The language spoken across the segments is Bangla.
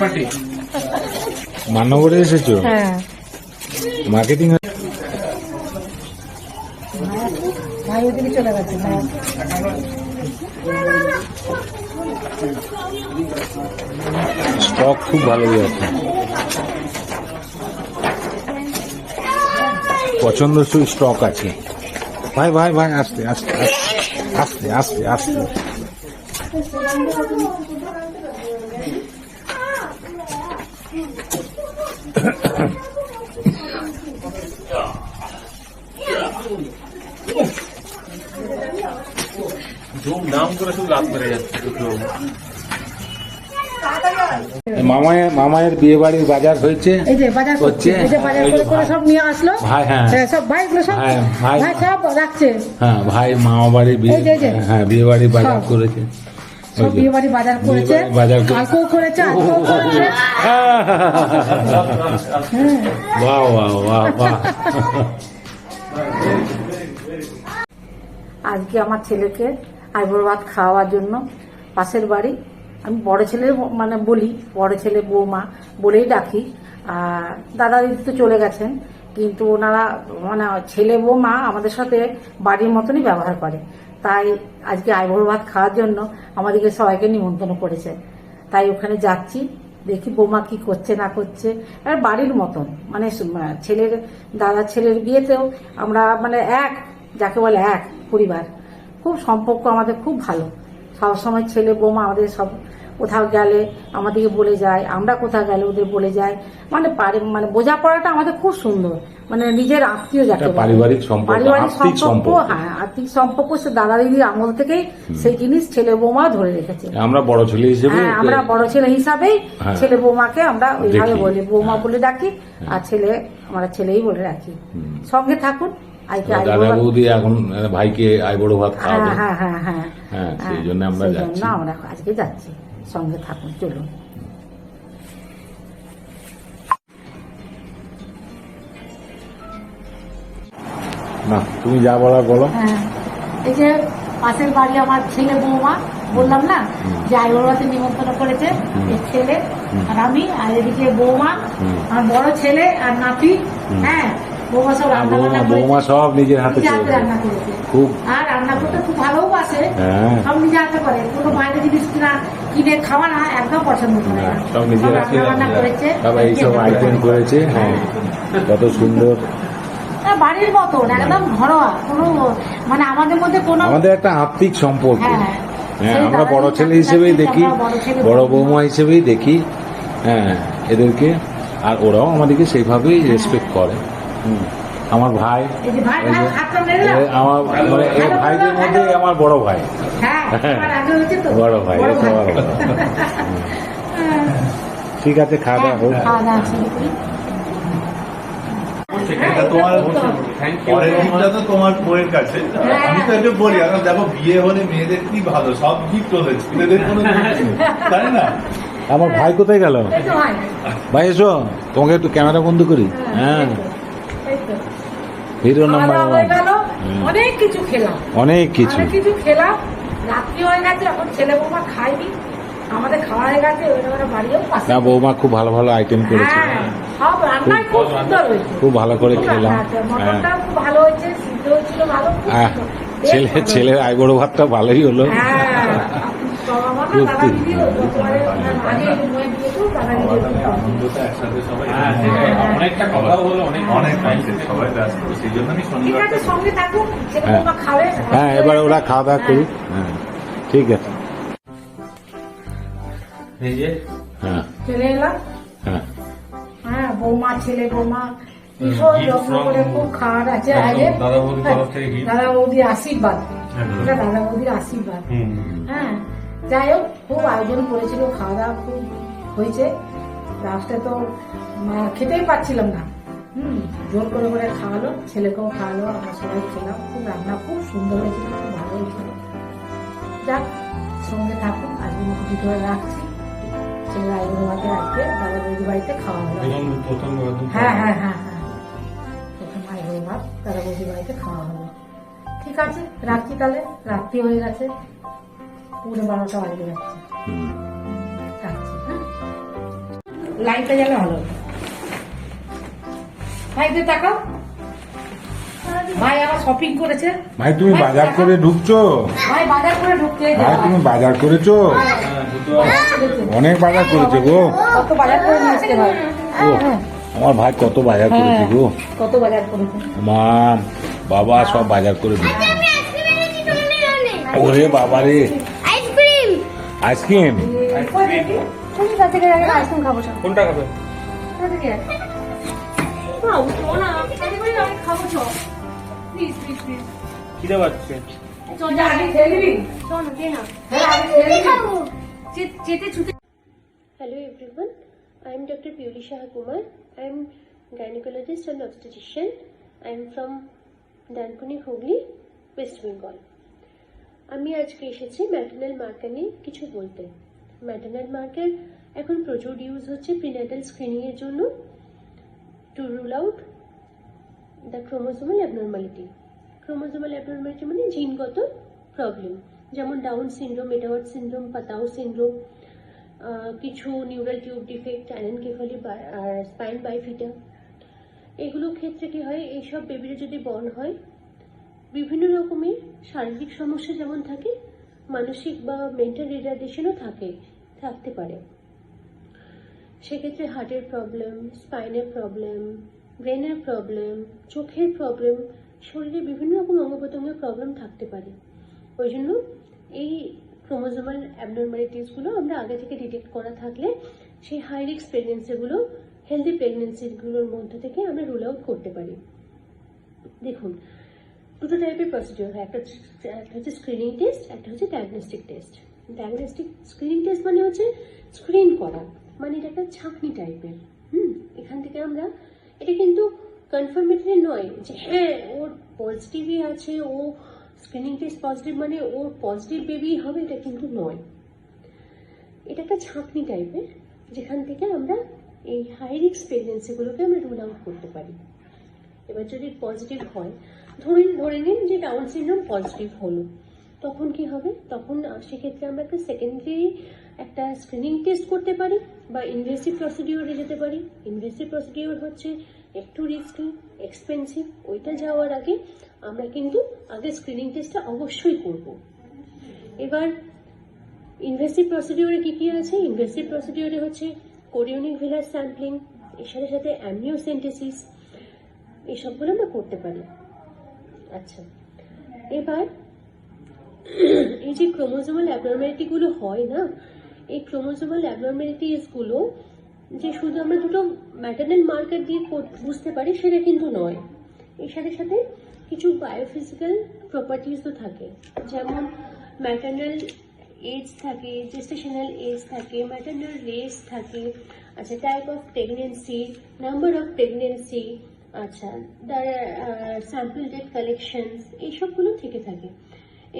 পার্টি এসেছ? হ্যাঁ। মার্কেটিং ভাই ওদিকে চলে গেছে স্টক খুব ভালোই আছে পছন্দসই স্টক আছে। ভাই ভাই ভাই আসতে আসতে আসতে আসতে আসতে। নাম করে শুধু রাত মেরে যাচ্ছে মামায়ের মামায়ের বিয়ে বাড়ির বাজার হয়েছে এই যে বাজার হচ্ছে? এই যে বাজার করে করে সব নিয়ে আসলো ভাই হ্যাঁ সব ভাই। ভাই সব রাখছে হ্যাঁ ভাই মামা বাড়ির বিয়ে। হ্যাঁ বিয়ে বাড়ির বাজার করেছে সব ওই বিয়ে বাড়ি বাজার করেছে বিয়ে বাড়ি বাজার করে- কালকেও করেছে আজকেও করেছে। বাহ বাহ বাহ বাহ। আজকে আমার ছেলেকে আইবুড়ো ভাত খাওয়ার জন্য পাশের বাড়ি আমি বড় ছেলে মানে বলি বড় ছেলে বৌমা বলেই ডাকি। আর দাদা দিদি তো চলে গেছেন কিন্তু ওনারা মানে ছেলে বৌমা আমাদের সাথে বাড়ির মতনই ব্যবহার করে। তাই আজকে আইবুড়ো ভাত খাওয়ার জন্য আমাদেরকে সবাইকে নিমন্ত্রণ করেছে। তাই ওখানে যাচ্ছি, দেখি বৌমা কি করছে, না করছে। আর বাড়ির মতন মানে ছেলের, দাদা ছেলের বিয়েতেও আমরা মানে এক, যাকে বলে এক পরিবার। খুব সম্পর্ক আমাদের খুব ভালো। সবসময় ছেলে, বৌমা আমাদের সব কোথাও গেলে আমাদেরকে বলে যায়, আমরা কোথাও গেলে ওদের বলে যায়। মানে পারি- মানে বোঝাপড়াটা আমাদের খুব সুন্দর। মানে নিজের আত্মীয় যাকে পারিবারিক সম্পর্ক, পারিবারিক সম্পর্ক। হ্যাঁ আর্থিক সম্পর্ক সে দাদা দিদির আমল থেকেই সেই জিনিস ছেলে বৌমা ধরে রেখেছে। আমরা বড় ছেলে হিসেবে হ্যাঁ আমরা বড় ছেলে হিসাবেই হ্যাঁ। ছেলে বৌমাকে আমরা ওইভাবে বলি বৌমা বলে ডাকি আর ছেলে আমরা ছেলেই বলে রাখি। সঙ্গে থাকুন দাদা বৌদি এখন ভাইকে আই বড় ভাত হ্যাঁ খাওয়াবে। হ্যাঁ হ্যাঁ হ্যাঁ। হ্যাঁ, সেই জন্য আমরা যাচ্ছি। আমরা আজকে যাচ্ছি। সঙ্গে থাকুন চলুন। না তুমি যা বলার বলো। হ্যাঁ এই যে পাশের বাড়ি আমার ছেলে বৌমা বললাম না যে আইবুড়োতে নিমন্ত্রণ করেছে এই ছেলে আর আমি আর এদিকে বৌমা। আমার বড় ছেলে আর নাতি হ্যাঁ বৌমা সব রান্না বান্না বৌমা সব নিজের হাতে রান্না করেছে। খুব আর রান্না করতে খুব ভালোবাসে হ্যাঁ। সব নিজে হাতে করে। কোনো বাইরে জিনিস কিনা কিনে খাওয়া না একদম পছন্দ করে না, না সব নিজের হাতে রান্না করেছে। সব এইসব আইটেম করেছে হ্যাঁ। কত সুন্দর। বাড়ির মতন একদম ঘরোয়া কোনো মানে আমাদের মধ্যে কোনো আমাদের একটা আত্মিক সম্পর্ক। হ্যাঁ। হ্যাঁ আমরা দাদা বড় ছেলে হিসেবেই দেখি বড় বৌমা। হিসেবেই দেখি হ্যাঁ এদেরকে। আর ওরাও আমাদেরকে সেইভাবেই রেসপেক্ট করে। হুম। আমার ভাই আমার মানে এই ভাইদের মধ্যে আমার বড় ভাই। হ্যাঁ আমার বড় ভাই বড় ভাই। ঠিক আছে খাওয়া দাওয়া হোক হ্যাঁ, এটা তোমার পরের দিকটা তো তোমার বইয়ের কাছে। আমি তো একটু বলি এখন দেখো বিয়ে হলে মেয়েদের কি ভালো? সব গিফট হলে ছেলেদের কোনো তাই না? আমার ভাই কোথায় গেল? ভাই। এসো। তোমাকে একটু ক্যামেরা বন্ধ করি। হ্যাঁ। এই তো। হিরো নাম্বার ওয়ান অনেক কিছু খেলাম। অনেক কিছু। অনেক কিছু খেলাম। রাত্রি হয়ে গেছে এখন ছেলে বৌমা খাইনি আমাদের খাওয়া হয়ে গেছে বাড়িও না বৌমা খুব ভালো ভালো আইটেম করেছে। হ্যাঁ সব রান্নাই খুব সুন্দর হয়েছে। খুব ভালো করে খেলাম। হ্যাঁ। খুব ভালো হয়েছে সিদ্ধ হয়েছিল ভালো খুব আহ, সুন্দর। ছেলে ছেলের আই বড় ভাতটা ভালোই হলো। হ্যাঁ হ্যাঁ, অনেকটা কথা হলো অনেক অনেক সবাই ব্যস্ত সেই জন্য আমি শনিবার আছে সঙ্গে থাকুন ছেলে। বৌমা খাবে এবার ওরা খাওয়া দাওয়া করুক। হ্যাঁ ঠিক আছে। চলে এলাম? হ্যাঁ। হ্যাঁ বৌমা ছেলে বৌমা ভীষণ যত্ন করে খুব খাওয়ার আছে আগে। দাদা বৌদির বৌদির আশীর্বাদ। এটা দাদা বৌদির আশীর্বাদ। হ্যাঁ যাই হোক খুব আয়োজন করেছিল খাওয়া দাওয়া খুব হয়েছে। লাস্টে তো খেতেই পাচ্ছিলাম না। হুম জোর করে করে খাওয়ালো ছেলেকেও খাওয়ালো আমরা সবাই খেলাম খুব রান্না খুব সুন্দর হয়েছিল খুব ভালো হয়েছিল। যাক সঙ্গে থাকুন আজকে রাখছি। ছেলে আইবুড়ো ভাতে আজকে দাদা বৌদি বাড়িতে খাওয়া একদম হ্যাঁ হ্যাঁ হ্যাঁ হ্যাঁ প্রথম বাড়িতে খাওয়া হলো ঠিক আছে রাখছি তাহলে রাত্রি হয়ে গেছে পুরো বারোটা বাজে যাচ্ছে হ্যাঁ? লাইটটা জ্বালা ভালো। ভাই তাকাও ভাই আবার শপিং করেছে। ভাই তুমি বাজার করে ঢুকছো? ভাই বাজার করে ঢুকতে ভাই তুমি বাজার করেছ? হ্যাঁ, অনেক বাজার করেছে গো। কত বাজার করে নিয়ে এসছে ভাই ও আমার ভাই কত বাজার করেছে গো। কত বাজার করেছে। মা বাবা সব বাজার করে দিচ্ছে ওরে বাবা রে। Ice cream. Ice cream? গিয়ে আগে আইসক্রিম খাব খিদে পাচ্ছে। আগে খেয়ে নিবি? হ্যাঁ, আগে খেয়ে। খাব। ছুটে Hello everyone, I am Dr. Piyuli Shah Kumar. I gynecologist and obstetrician. I am from Dankuni Hooghly West Bengal আমি আজকে এসেছি ম্যাটার্নাল মার্কার নিয়ে কিছু বলতে। ম্যাটার্নাল মার্কার এখন প্রচুর ইউজ হচ্ছে প্রিনাটাল স্ক্রিনিংয়ের জন্য। To rule out the chromosomal abnormality chromosomal abnormality মানে জিনগত প্রবলেম যেমন ডাউন সিনড্রোম মেটাওয়ার্ড সিনড্রোম পাতাও সিনড্রোম কিছু নিউরাল টিউব ডিফেক্ট অ্যানেনকেফালি আর স্পাইন বাইফিটা এগুলো ক্ষেত্রে কি হয়, এইসব বেবিরা যদি বর্ন হয়, বিভিন্ন রকমের শারীরিক সমস্যা যেমন থাকে, মানসিক বা মেন্টাল রিটার্ডেশনও থাকে, থাকতে পারে। সেক্ষেত্রে হার্টের প্রবলেম স্পাইনের প্রবলেম ব্রেনের প্রবলেম চোখের প্রবলেম শরীরে বিভিন্ন রকম অঙ্গ প্রত্যঙ্গের প্রবলেম থাকতে পারে। ওই জন্য এই ক্রোমোজোমাল অ্যাবনর্মালিটিসগুলো আমরা আগে থেকে ডিটেক্ট করা থাকলে সেই হাই রিস্ক প্রেগনেন্সিগুলো হেলদি প্রেগনেন্সিগুলোর মধ্যে থেকে আমরা রুল আউট করতে পারি। দেখুন, দুটো টাইপের প্রসিডিওর হয়। একটা একটা হচ্ছে স্ক্রিনিং টেস্ট একটা হচ্ছে diagnostic test diagnostic screening test মানে হচ্ছে স্ক্রিন করা মানে এটা একটা ছাঁকনি টাইপের হুম, এখান থেকে আমরা এটা কিন্তু কনফার্মেটরি নয় যে হ্যাঁ ওর পজিটিভই আছে, ও স্ক্রিনিং টেস্ট পজিটিভ মানে ওর পজিটিভ বেবি হবে, এটা কিন্তু নয়। এটা একটা ছাঁকনি টাইপের যেখান থেকে আমরা এই হাই রিস্ক প্রেগনেন্সিগুলোকে আমরা রুল আউট করতে পারি। এবার যদি পজিটিভ হয়, ধরে ধরে নিন যে ডাউন সিনড্রোম পজিটিভ হলো, তখন কি হবে? তখন সেক্ষেত্রে আমরা একটা সেকেন্ডারি একটা স্ক্রিনিং টেস্ট করতে পারি। বা ইনভেসিভ প্রসিডিওরে যেতে পারি। ইনভেসিভ প্রসিডিওর হচ্ছে একটু রিস্কি এক্সপেন্সিভ ওইটা যাওয়ার আগে আমরা কিন্তু আগে স্ক্রিনিং টেস্টটা অবশ্যই করব। এবার ইনভেসিভ প্রসিডিওরে কি কি আছে? ইনভেসিভ প্রসিডিওরে হচ্ছে কোরিওনিক ভেলার স্যাম্পলিং এর সাথে সাথে অ্যামনিওসেন্টেসিস এসবগুলো আমরা করতে পারি। আচ্ছা এবার এই যে ক্রোমোজোমাল অ্যাবনর্মালিটিগুলো হয় না এই ক্রোমোজোমাল অ্যাবনর্মালিটিসগুলো যে শুধু আমরা দুটো ম্যাটার্নাল মার্কার দিয়ে বুঝতে পারি, সেটা কিন্তু নয়। এর সাথে সাথে কিছু বায়োফিজিক্যাল প্রপার্টিসও থাকে। যেমন ম্যাটার্নাল এজ থাকে জেস্টেশনাল এজ থাকে ম্যাটার্নাল রেস থাকে আচ্ছা type of pregnancy number of pregnancy আচ্ছা দ্য স্যাম্পল ডেট কালেকশনস এইসবগুলো থেকে থাকে।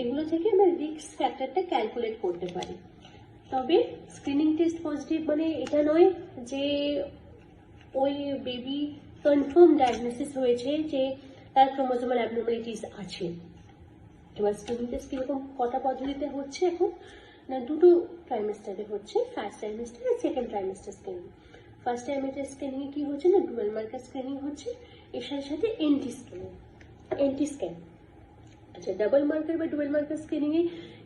এগুলো থেকে আমরা রিস্ক ফ্যাক্টরটা ক্যালকুলেট করতে পারি। তবে স্ক্রিনিং টেস্ট পজিটিভ মানে এটা নয় যে ওই বেবি কনফার্ম ডায়াগনোসিস হয়েছে যে তার ক্রোমোজোমাল অ্যাবনর্মালিটিস আছে। এবার স্ক্রিনিং টেস্ট কীরকম, কটা পদ্ধতিতে হচ্ছে এখন? না, দুটো ট্রাইমেস্টারে হচ্ছে ফার্স্ট ট্রাইমেস্টার আর second trimester screening first trimester screening কি হচ্ছে না ডুয়েল মার্কার স্ক্রিনিং হচ্ছে, এর সাথে সাথে এনটি স্ক্যানিং এনটি স্ক্যান আচ্ছা ডাবল মার্কার বা ডুয়েল মার্কার স্ক্রিনিং এ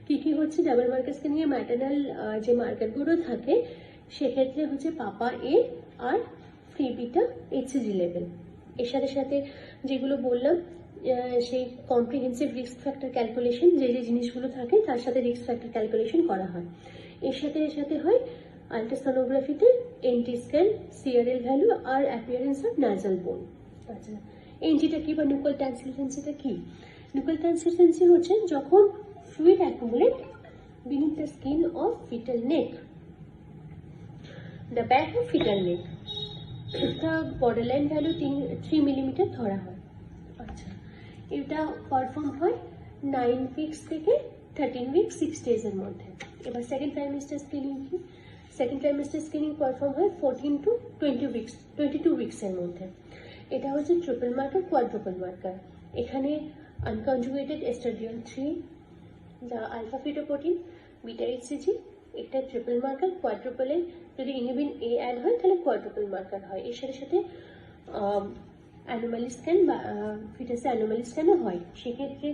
কি কি হচ্ছে? ডাবল মার্কার স্ক্রিনিং এ ম্যাটার্নাল যে মার্কারগুলো থাকে, সেক্ষেত্রে হচ্ছে পাপা এ আর ফ্রি বিটা এইচসিজি লেভেল এর সাথে সাথে যেগুলো বললাম সেই কম্প্রিহেন্সিভ রিস্ক ফ্যাক্টর ক্যালকুলেশন যে যে জিনিসগুলো থাকে, তার সাথে রিস্ক ফ্যাক্টর ক্যালকুলেশন করা হয়। এর সাথে এর সাথে হয় আলট্রাসোনোগ্রাফিতে এনটি স্ক্যান সিআরএল ভ্যালু আর অ্যাপিয়ারেন্স অফ নাজাল বোন আচ্ছা এনজিটা কি বা নিউকল ট্রান্সলিউসেন্সিটা কি? নিউকল ট্রান্সলিউসেন্সি হচ্ছে যখন fluid accumulate beneath the skin of fetal neck. The back of fetal neck. The borderline value three millimetre ধরা হয়। আচ্ছা এটা পারফর্ম হয় নাইন উইকস থেকে থার্টিন উইকস সিক্স ডেজের মধ্যে। এবার সেকেন্ড ট্রাইমেস্টার স্ক্রিনিং কি? সেকেন্ড ট্রাইমেস্টার স্ক্রিনিং পারফর্ম হয় fourteen to twenty weeks twenty two উইকসের মধ্যে। এটা হচ্ছে ট্রিপল মার্কার কোয়াড্রোপল মার্কার এখানে unconjugated এস্টাডিয়ান three the alpha fetoprotein, beta HCG, এটা ট্রিপল মার্কার কোয়াড্রুপলে যদি ইনিবিন এ অ্যাড হয় তাহলে কোয়াড্রুপল মার্কার হয়। এর সাথে সাথে অ্যানোমালি স্ক্যান বা ফিটাসে অ্যানোমালি স্ক্যানও হয়। সেক্ষেত্রে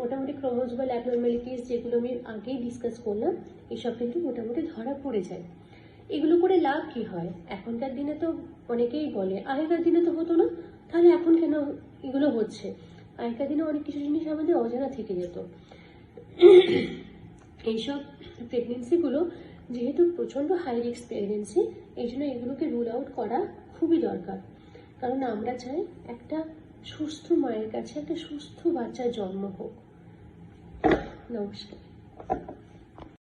মোটামুটি ক্রোমোজোমাল অ্যাবনর্মালিটিস যেগুলো আমি আগেই ডিসকাস করলাম এসব কিন্তু মোটামুটি ধরা পড়ে যায়। এগুলো করে লাভ কি হয়? এখনকার দিনে তো অনেকেই বলে আগেকার দিনে তো হতো না তাহলে এখন কেন এগুলো হচ্ছে? আগেকার দিনে অনেক কিছু জিনিস আমাদের অজানা থেকে যেত। এইসব প্রেগনেন্সিগুলো যেহেতু প্রচণ্ড হাই রিস্ক প্রেগনেন্সি এই জন্য এগুলোকে রুল আউট করা খুবই দরকার। কারণ আমরা চাই একটা সুস্থ মায়ের কাছে, একটা সুস্থ বাচ্চার জন্ম হোক। নমস্কার।